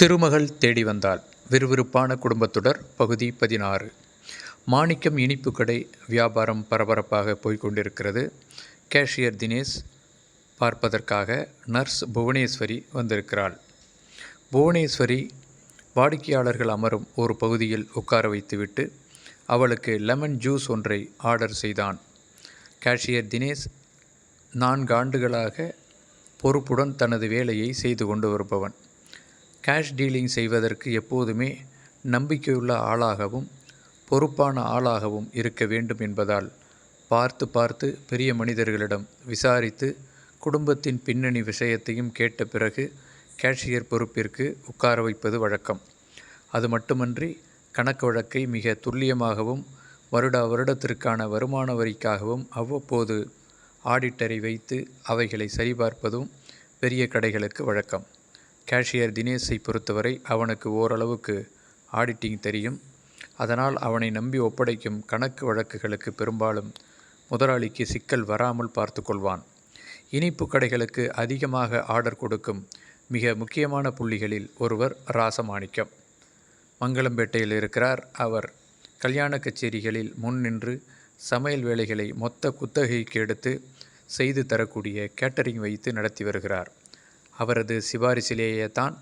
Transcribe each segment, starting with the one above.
திருமகள் தேடி வந்தால் விறுவிறுப்பான குடும்பத்துடர் பகுதி பதினாறு. மாணிக்கம் இனிப்பு கடை வியாபாரம் பரபரப்பாக போய்கொண்டிருக்கிறது கேஷியர் தினேஷ் பார்ப்பதற்காக நர்ஸ் புவனேஸ்வரி வந்திருக்கிறாள். புவனேஸ்வரி வாடிக்கையாளர்கள் அமரும் ஒரு பகுதியில் உட்கார வைத்துவிட்டு அவளுக்கு லெமன் ஜூஸ் ஒன்றை ஆர்டர் செய்தான். கேஷியர் தினேஷ் நான்கு ஆண்டுகளாக பொறுப்புடன் தனது வேலையை செய்து கொண்டு வருபவன். கேஷ் டீலிங் செய்வதற்கு எப்போதுமே நம்பிக்கையுள்ள ஆளாகவும் பொறுப்பான ஆளாகவும் இருக்க வேண்டும் என்பதால் பார்த்து பார்த்து பெரிய மனிதர்களிடம் விசாரித்து குடும்பத்தின் பின்னணி விஷயத்தையும் கேட்ட பிறகு கேஷியர் பொறுப்பிற்கு உட்கார வைப்பது வழக்கம். அது மட்டுமன்றி கணக்கு வழக்கை மிக துல்லியமாகவும் வருடா வருடத்திற்கான வருமான வரிக்காகவும் அவ்வப்போது ஆடிட்டரை வைத்து அவைகளை சரிபார்ப்பதும் பெரிய கடைகளுக்கு வழக்கம். கேஷியர் தினேஷை பொறுத்தவரை அவனுக்கு ஓரளவுக்கு ஆடிட்டிங் தெரியும். அதனால் அவனை நம்பி ஒப்படைக்கும் கணக்கு வழக்குகளுக்கு பெரும்பாலும் முதலாளிக்கு சிக்கல் வராமல் பார்த்து கொள்வான். இனிப்பு கடைகளுக்கு அதிகமாக ஆர்டர் கொடுக்கும் மிக முக்கியமான புள்ளிகளில் ஒருவர் ராசமாணிக்கம். மங்களம்பேட்டையில் இருக்கிறார் அவர். கல்யாண கச்சேரிகளில் முன் நின்று சமையல் வேலைகளை மொத்த குத்தகைக்கு எடுத்து செய்து தரக்கூடிய கேட்டரிங் வைத்து நடத்தி வருகிறார். அவரது சிபாரிசிலேயே தான்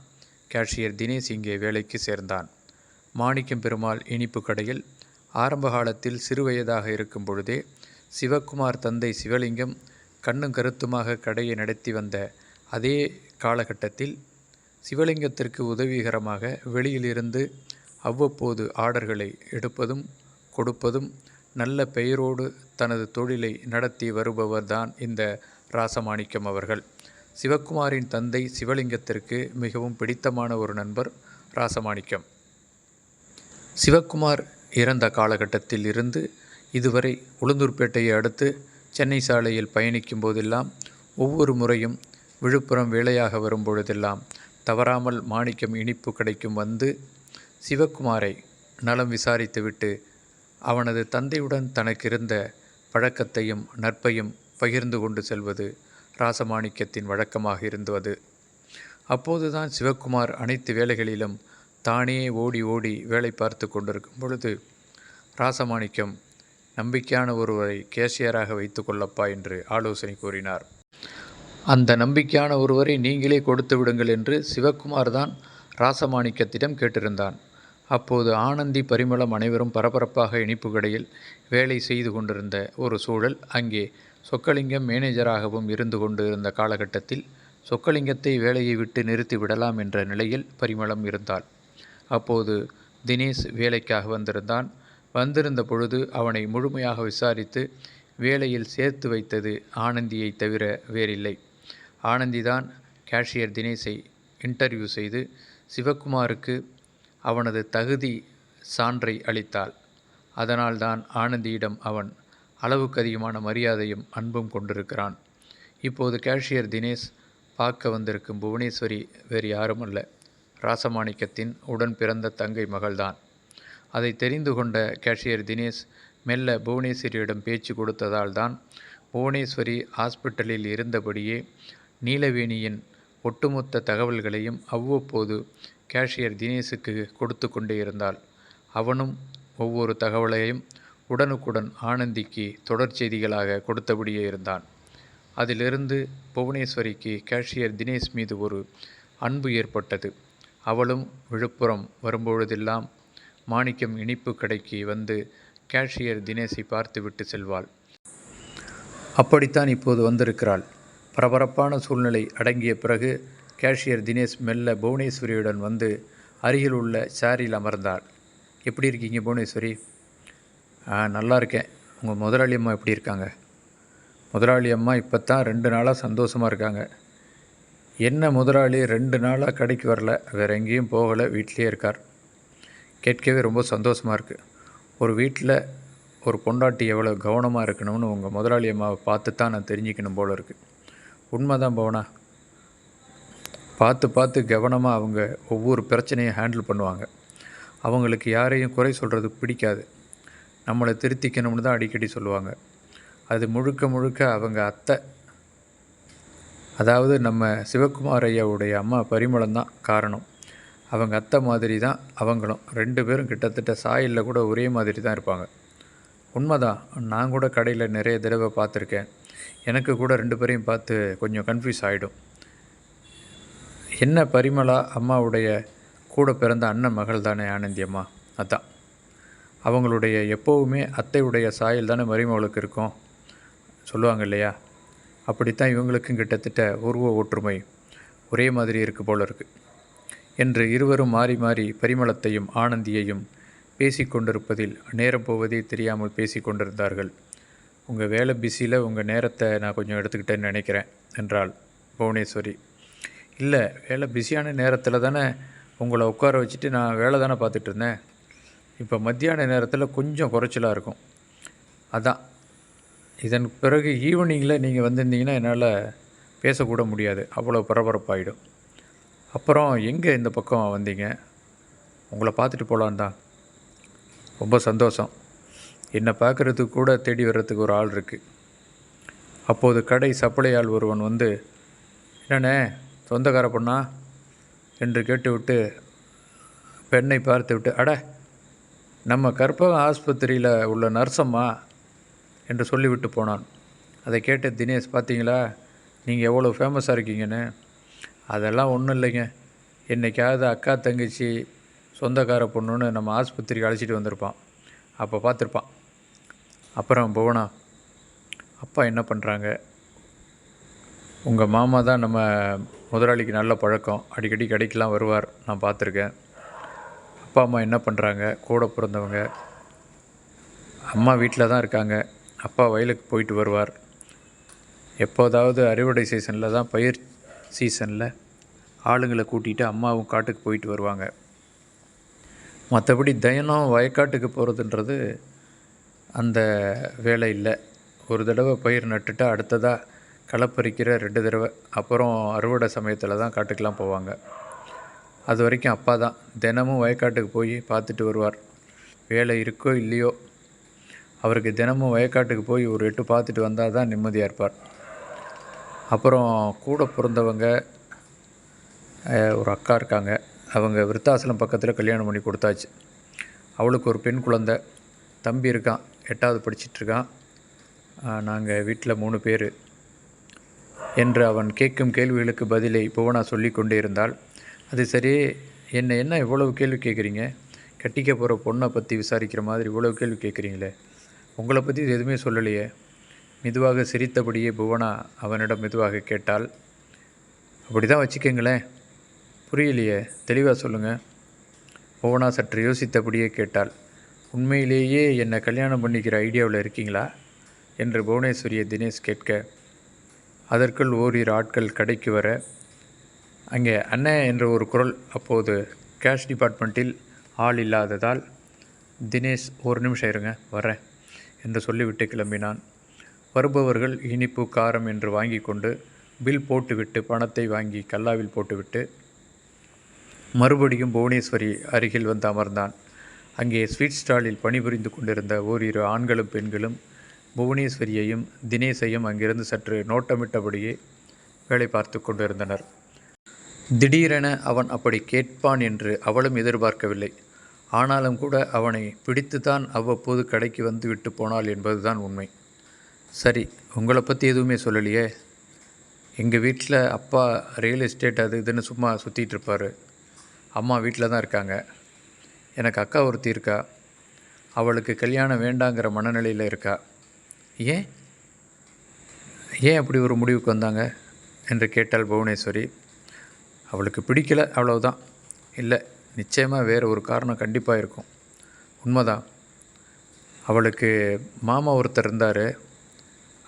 கேஷியர் தினேஷ் இங்கே வேலைக்கு சேர்ந்தான். மாணிக்கம் பெருமாள் இனிப்பு கடையில் ஆரம்ப காலத்தில் சிறுவயதாக இருக்கும் பொழுதே சிவக்குமார் தந்தை சிவலிங்கம் கண்ணும் கருத்துமாக கடையை நடத்தி வந்த அதே காலகட்டத்தில் சிவலிங்கத்திற்கு உதவிகரமாக வெளியிலிருந்து அவ்வப்போது ஆர்டர்களை எடுப்பதும் கொடுப்பதும் நல்ல பெயரோடு தனது தொழிலை நடத்தி வருபவர்தான் இந்த ராசமாணிக்கம் அவர்கள். சிவக்குமாரின் தந்தை சிவலிங்கத்திற்கு மிகவும் பிடித்தமான ஒரு நண்பர் ராசமாணிக்கம். சிவக்குமார் இறந்த காலகட்டத்தில் இருந்து இதுவரை உளுந்தூர்பேட்டையை அடுத்து சென்னை சாலையில் பயணிக்கும் போதெல்லாம் ஒவ்வொரு முறையும் விழுப்புரம் வேலையாக வரும் பொழுதெல்லாம் தவறாமல் மாணிக்கம் இனிப்பு கடைக்கும் வந்து சிவக்குமாரை நலம் விசாரித்துவிட்டு அவனது தந்தையுடன் தனக்கிருந்த பழக்கத்தையும் நட்பையும் பகிர்ந்து கொண்டு செல்வது ராசமாணிக்கத்தின் வழக்கமாக இருந்தது அப்போதுதான் சிவக்குமார் அனைத்து வேலைகளிலும் தானே ஓடி ஓடி வேலை பார்த்து கொண்டிருக்கும் பொழுது ராசமாணிக்கம் நம்பிக்கையான ஒருவரை கேஷியராக வைத்து கொள்ளப்பா என்று ஆலோசனை கூறினார். அந்த நம்பிக்கையான ஒருவரை நீங்களே கொடுத்து விடுங்கள் என்று சிவக்குமார் தான் ராசமாணிக்கத்திடம் கேட்டிருந்தான். அப்போது ஆனந்தி பரிமளம் அனைவரும் பரபரப்பாக இனிப்பு கடையில் வேலை செய்து கொண்டிருந்த ஒரு சூழல் அங்கே சொக்கலிங்கம் மேனேஜராகவும் இருந்து கொண்டு இருந்த காலகட்டத்தில் சொக்கலிங்கத்தை வேலையை விட்டு நிறுத்தி விடலாம் என்ற நிலையில் பரிமளம் இருந்தாள். அப்போது தினேஷ் வேலைக்காக வந்திருந்தான். வந்திருந்த பொழுது அவனை முழுமையாக விசாரித்து வேலையில் சேர்த்து வைத்தது ஆனந்தியை தவிர வேறில்லை. ஆனந்திதான் கேஷியர் தினேஷை இன்டர்வியூ செய்து சிவக்குமாருக்கு அவனது தகுதி சான்றை அளித்தாள். அதனால்தான் ஆனந்தியிடம் அவன் அளவுக்கு அதிகமான மரியாதையும் அன்பும் கொண்டிருக்கிறான். இப்போது கேஷியர் தினேஷ் பார்க்க வந்திருக்கும் புவனேஸ்வரி வேறு யாரும் அல்ல. ராசமாணிக்கத்தின் உடன் பிறந்த தங்கை மகள்தான். அதை தெரிந்து கொண்ட கேஷியர் தினேஷ் மெல்ல புவனேஸ்வரியிடம் பேச்சு கொடுத்ததால் தான் புவனேஸ்வரி ஹாஸ்பிட்டலில் இருந்தபடியே நீலவேணியின் ஒட்டுமொத்த தகவல்களையும் அவ்வப்போது கேஷியர் தினேஷுக்கு கொடுத்து கொண்டே இருந்தாள். அவனும் ஒவ்வொரு தகவலையும் உடனுக்குடன் ஆனந்திக்கு தொடர் செய்திகளாக கொடுத்தபடியே இருந்தான். அதிலிருந்து புவனேஸ்வரிக்கு கேஷியர் தினேஷ் மீது ஒரு அன்பு ஏற்பட்டது. அவளும் விழுப்புரம் வரும்பொழுதெல்லாம் மாணிக்கம் இனிப்பு கடைக்கு வந்து கேஷியர் தினேஷை பார்த்துவிட்டு செல்வாள். அப்படித்தான் இப்போது வந்திருக்கிறாள். பரபரப்பான சூழ்நிலை அடங்கிய பிறகு கேஷியர் தினேஷ் மெல்ல புவனேஸ்வரியுடன் வந்து அருகில் உள்ள சாரியில் அமர்ந்தாள் எப்படி இருக்கீங்க புவனேஸ்வரி? ஆ நல்லா இருக்கேன் உங்கள் முதலாளி அம்மா எப்படி இருக்காங்க? முதலாளி அம்மா இப்போ தான் ரெண்டு நாளாக சந்தோஷமாக இருக்காங்க. என்ன முதலாளி ரெண்டு நாளாக கடைக்கு வரல வேறு எங்கேயும் போகலை வீட்டிலே இருக்கார். கேட்கவே ரொம்ப சந்தோஷமாக இருக்குது ஒரு வீட்டில் ஒரு பொண்டாட்டி எவ்வளோ கவனமாக இருக்கணும்னு உங்கள் முதலாளி அம்மாவை பார்த்து தான் நான் தெரிஞ்சுக்கணும் போல் இருக்குது உண்மைதான் போவனா. பார்த்து பார்த்து கவனமாக அவங்க ஒவ்வொரு பிரச்சனையும் ஹேண்டில் பண்ணுவாங்க. அவங்களுக்கு யாரையும் குறை சொல்கிறது பிடிக்காது. நம்மளை திருத்திக்கணும்னு தான் அடிக்கடி சொல்லுவாங்க. அது முழுக்க முழுக்க அவங்க அத்தை. அதாவது நம்ம சிவகுமார் ஐயாவுடைய அம்மா பரிமளம் தான் காரணம். அவங்க அத்தை மாதிரி தான் அவங்களும். ரெண்டு பேரும் கிட்டத்தட்ட சாயலில் கூட ஒரே மாதிரி தான் இருப்பாங்க. உண்மைதான். நான் கூட கடையில் நிறைய தடவை பார்த்துருக்கேன். எனக்கு கூட ரெண்டு பேரையும் பார்த்து கொஞ்சம் கன்ஃபியூஸ் ஆகிடும் என்ன பரிமளா அம்மாவுடைய கூட பிறந்த அண்ணன் மகள் தானே ஆனந்தி அம்மா? அதான். அவங்களுடைய எப்போவுமே அத்தையுடைய சாயல் தானே மருமகளுக்கு இருக்கும்? சொல்லுவாங்க இல்லையா அப்படித்தான் இவங்களுக்கும் கிட்டத்தட்ட உருவ ஒற்றுமை ஒரே மாதிரி இருக்கு போல இருக்கு. என்று இருவரும் மாறி மாறி பரிமளத்தையும் ஆனந்தியையும் பேசிக்கொண்டிருப்பதில் நேரம் போவதே தெரியாமல் பேசிக்கொண்டிருந்தார்கள் உங்கள் வேலை பிஸியில் உங்கள் நேரத்தை நான் கொஞ்சம் எடுத்துக்கிட்டேன்னு நினைக்கிறேன் என்றாள் புவனேஸ்வரி. இல்லை வேலை பிஸியான நேரத்தில் தானே உங்களை உட்கார வச்சுட்டு நான் வேலை தானே பார்த்துட்டு இருந்தேன். இப்போ மத்தியான நேரத்தில் கொஞ்சம் குறைச்சலாக இருக்கும். அதான். இதன் பிறகு ஈவினிங்கில் நீங்கள் வந்திருந்தீங்கன்னா என்னால் பேசக்கூட முடியாது. அவ்வளோ பரபரப்பாகிடும் அப்புறம் எங்கே இந்த பக்கம் வந்தீங்க? உங்களை பார்த்துட்டு போகலான் தான். ரொம்ப சந்தோஷம். என்னை பார்க்குறதுக்கு கூட தேடி வர்றதுக்கு ஒரு ஆள் இருக்குது அப்போது கடை சப்ளை ஆள் ஒருவன் வந்து என்னண்ணே சொந்தக்கார பொண்ணா? என்று கேட்டுவிட்டு பெண்ணை பார்த்து விட்டு அட நம்ம கற்பகம் ஆஸ்பத்திரியில் உள்ள நர்சம்மா என்று சொல்லிவிட்டு போனான். அதை கேட்ட தினேஷ் பார்த்தீங்களா நீங்கள் எவ்வளோ ஃபேமஸாக இருக்கீங்கன்னு. அதெல்லாம் ஒன்றும் இல்லைங்க. என்னைக்காவது அக்கா தங்கச்சி சொந்தக்கார பொண்ணுன்னு நம்ம ஆஸ்பத்திரிக்கு அழைச்சிட்டு வந்திருப்பான். அப்போ பார்த்துருப்பான் அப்புறம் புவனா அப்பா என்ன பண்ணுறாங்க உங்கள் மாமா தான் நம்ம முதலாளிக்கு நல்ல பழக்கம். அடிக்கடி கடைக்கெலாம் வருவார். நான் பார்த்துருக்கேன் அப்பா அம்மா என்ன பண்ணுறாங்க கூட பிறந்தவங்க அம்மா வீட்டில் தான் இருக்காங்க. அப்பா வயலுக்கு போயிட்டு வருவார். எப்போதாவது அறுவடை சீசனில் தான் பயிர் சீசனில் ஆளுங்களை கூட்டிகிட்டு அம்மாவும் காட்டுக்கு போயிட்டு வருவாங்க. மற்றபடி தினம் வயக்காட்டுக்கு போகிறதுன்றது அந்த வேலை இல்லை. ஒரு தடவை பயிர் நட்டுட்டு அடுத்ததாக களப்பறிக்கிற ரெண்டு தடவை. அப்புறம் அறுவடை சமயத்தில் தான் காட்டுக்கெலாம் போவாங்க. அது வரைக்கும் அப்பா தான். தினமும் வயக்காட்டுக்கு போய் பார்த்துட்டு வருவார். வேலை இருக்கோ இல்லையோ அவருக்கு தினமும் வயக்காட்டுக்கு போய் ஒரு எட்டு பார்த்துட்டு வந்தால் தான் நிம்மதியாக இருப்பார். அப்புறம் கூட பிறந்தவங்க ஒரு அக்கா இருக்காங்க. அவங்க விருத்தாசலம் பக்கத்தில் கல்யாணம் பண்ணி கொடுத்தாச்சு. அவளுக்கு ஒரு பெண் குழந்த. தம்பி இருக்கான். எட்டாவது படிச்சிட்ருக்கான் நாங்கள் வீட்டில் மூணு பேர். என்று அவன் கேட்கும் கேள்விகளுக்கு பதிலை புவனா சொல்லி கொண்டே இருந்தால் அது சரி. என்ன என்ன இவ்வளவு கேள்வி கேட்குறீங்க? கட்டிக்க போகிற பொண்ணை பற்றி விசாரிக்கிற மாதிரி இவ்வளவு கேள்வி கேட்குறீங்களே. உங்களை பற்றி எதுவுமே சொல்லலையே. மெதுவாக சிரித்தபடியே புவனா அவனிடம் மெதுவாக கேட்டால் அப்படி தான் வச்சுக்கோங்களேன். புரியலையே. தெளிவாக சொல்லுங்கள் புவனா சற்று யோசித்தபடியே கேட்டாள். உண்மையிலேயே என்னை கல்யாணம் பண்ணிக்கிற ஐடியாவில் இருக்கீங்களா? என்று புவனேஸ்வரியை தினேஷ் கேட்க அதற்குள் ஓரிரு ஆட்கள் கடைக்கு வர அங்கே அண்ணே என்ற ஒரு குரல் அப்போது கேஷ் டிபார்ட்மெண்ட்டில் ஆள் இல்லாததால் தினேஷ் ஒரு நிமிஷம் இருங்க வரேன் என்று சொல்லிவிட்டு கிளம்பினான். வருபவர்கள் இனிப்பு காரம் என்று வாங்கி கொண்டு பில் போட்டுவிட்டு பணத்தை வாங்கி கல்லாவில் போட்டுவிட்டு மறுபடியும் புவனேஸ்வரி அருகில் வந்து அமர்ந்தான். அங்கே ஸ்வீட் ஸ்டாலில் பணிபுரிந்து கொண்டிருந்த ஓரிரு ஆண்களும் பெண்களும் புவனேஸ்வரியையும் தினேஷையும் அங்கிருந்து சற்று நோட்டமிட்டபடியே வேலை பார்த்து கொண்டிருந்தனர். திடீரென அவன் அப்படி கேட்பான் என்று அவளும் எதிர்பார்க்கவில்லை. ஆனாலும் கூட அவனை பிடித்துதான் அவ்வப்போது கடைக்கு வந்து விட்டு போனாள் என்பதுதான் உண்மை. சரி உங்களை பற்றி எதுவுமே சொல்லலையே? எங்கள் வீட்டில் அப்பா ரியல் எஸ்டேட் அது இதுன்னு சும்மா சுற்றிட்டு இருப்பார். அம்மா வீட்டில் தான் இருக்காங்க. எனக்கு அக்கா ஒருத்தி இருக்கா. அவளுக்கு கல்யாணம் வேண்டாங்கிற மனநிலையில் இருக்கா. ஏன்? ஏன் அப்படி ஒரு முடிவுக்கு வந்தாங்க? என்று கேட்டாள் புவனேஸ்வரி. அவளுக்கு பிடிக்கல அவ்வளவுதான். இல்லை நிச்சயமாக வேறு ஒரு காரணம் கண்டிப்பாக இருக்கும். உண்மைதான். அவளுக்கு மாமா ஒருத்தர் இருந்தார்.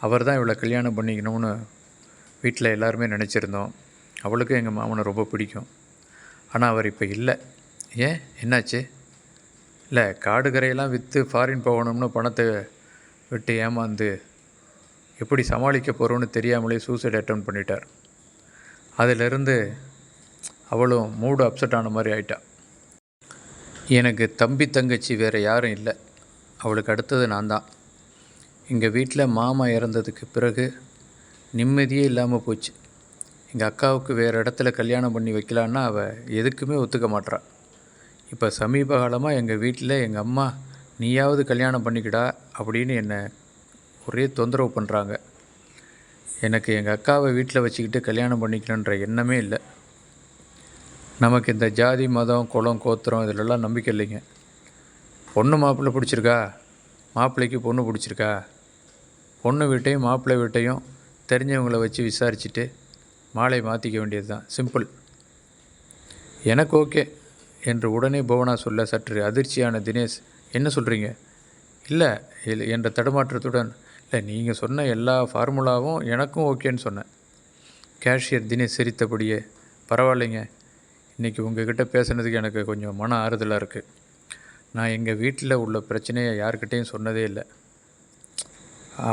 அவர் தான் இவளை கல்யாணம் பண்ணிக்கணும்னு வீட்டில் எல்லாருமே நினச்சிருந்தோம். அவளுக்கும் எங்கள் மாமனை ரொம்ப பிடிக்கும். ஆனால் அவர் இப்போ இல்லை. ஏன்? என்னாச்சு? இல்லை காடு கரையெல்லாம் விற்று ஃபாரின் போகணும்னு பணத்தை விட்டு ஏமாந்து எப்படி சமாளிக்க போகிறோன்னு தெரியாமலே சூசைட் அட்டன் பண்ணிட்டார். அதிலிருந்து அவளும் மூடு அப்செட் ஆன மாதிரி ஆயிட்டா. எனக்கு தம்பி தங்கச்சி வேறு யாரும் இல்லை. அவளுக்கு அடுத்தது நான் தான். எங்கள் வீட்டில் மாமா இறந்ததுக்கு பிறகு நிம்மதியே இல்லாமல் போச்சு. எங்கள் அக்காவுக்கு வேறு இடத்துல கல்யாணம் பண்ணி வைக்கலான்னா அவள் எதுக்குமே ஒத்துக்க மாட்றா. இப்போ சமீப காலமாக எங்கள் வீட்டில் எங்கள் அம்மா நீயாவது கல்யாணம் பண்ணிக்கிடா அப்படின்னு என்னை ஒரே தொந்தரவு பண்ணுறாங்க எனக்கு எங்கள் அக்காவை வீட்டில் வச்சுக்கிட்டு கல்யாணம் பண்ணிக்கணுன்ற எண்ணமே இல்லை. நமக்கு இந்த ஜாதி மதம் குலம் கோத்திரம் இதிலெல்லாம் நம்பிக்கை இல்லைங்க. பொண்ணு மாப்பிள்ளை பிடிச்சிருக்கா? மாப்பிள்ளைக்கு பொண்ணு பிடிச்சிருக்கா? பொண்ணு வீட்டையும் மாப்பிள்ளை வீட்டையும் தெரிஞ்சவங்களை வச்சு விசாரிச்சுட்டு மாலை மாற்றிக்க வேண்டியது தான் சிம்பிள் எனக்கு ஓகே என்று உடனே புவனா சொல்ல சற்று அதிர்ச்சியான தினேஷ் என்ன சொல்கிறீங்க இல்லை இல்லை என்ற தடுமாற்றத்துடன் இல்லை நீங்கள் சொன்ன எல்லா ஃபார்முலாவும் எனக்கும் ஓகேன்னு சொன்னேன். கேஷியர் தினேஷ் சிரித்தபடியே பரவாயில்லைங்க இன்றைக்கி உங்ககிட்ட பேசுனதுக்கு எனக்கு கொஞ்சம் மன ஆறுதலாக இருக்குது நான் எங்கள் வீட்டில் உள்ள பிரச்சனையை யார்கிட்டேயும் சொன்னதே இல்லை.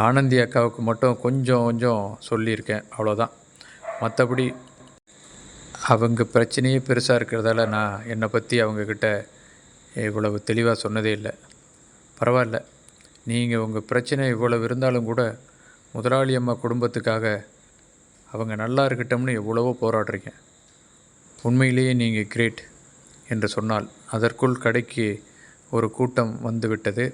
ஆனந்தி அக்காவுக்கு மட்டும் கொஞ்சம் கொஞ்சம் சொல்லியிருக்கேன். அவ்வளோதான் மற்றபடி அவங்க பிரச்சனையே பெருசாக இருக்கிறதால நான் என்னை பற்றி அவங்கக்கிட்ட இவ்வளவு தெளிவாக சொன்னதே இல்லை. பரவாயில்ல. நீங்கள் உங்கள் பிரச்சனை இவ்வளவு இருந்தாலும் கூட முதலாளி அம்மா குடும்பத்துக்காக அவங்க நல்லா இருக்கட்டும்னு எவ்வளவோ போராடுறீங்க உண்மையிலேயே நீங்கள் கிரேட் என்று சொன்னால் அதற்குள் கடைக்கு ஒரு கூட்டம் வந்துவிட்டது.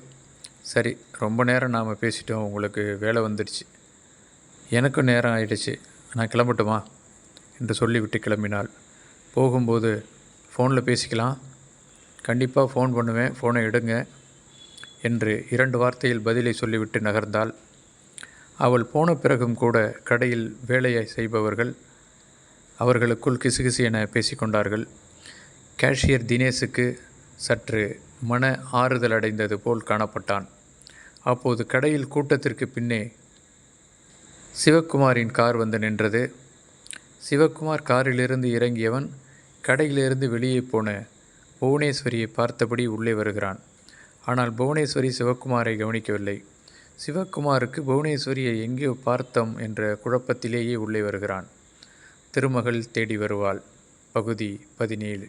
சரி ரொம்ப நேரம் நாம் பேசிட்டோம். உங்களுக்கு வேலை வந்துடுச்சு. எனக்கும் நேரம் ஆயிடுச்சு. நான் கிளம்பட்டுமா? என்று சொல்லிவிட்டு கிளம்பினாள். போகும்போது ஃபோனில் பேசிக்கலாம். கண்டிப்பாக ஃபோன் பண்ணுவேன். ஃபோனை எடுங்க என்று இரண்டு வார்த்தையில் பதிலை சொல்லிவிட்டு நகர்ந்தாள். அவள் போன பிறகும் கூட கடையில் வேலையை செய்பவர்கள் அவர்களுக்குள் கிசுகிசு என பேசிக்கொண்டார்கள். கேஷியர் தினேஷுக்கு சற்று மன ஆறுதல் அடைந்தது போல் காணப்பட்டான். அப்போது கடையில் கூட்டத்திற்கு பின்னே சிவக்குமாரின் கார் வந்து நின்றது. சிவக்குமார் காரிலிருந்து இறங்கியவன் கடையிலிருந்து வெளியே போன புவனேஸ்வரியை பார்த்தபடி உள்ளே வருகிறான். ஆனால் புவனேஸ்வரி சிவக்குமாரை கவனிக்கவில்லை. சிவக்குமாருக்கு புவனேஸ்வரியை எங்கேயோ பார்த்தோம் என்ற குழப்பத்திலேயே உள்ளே வருகிறான். திருமகள் தேடி வருவாள். பகுதி பதினேழு.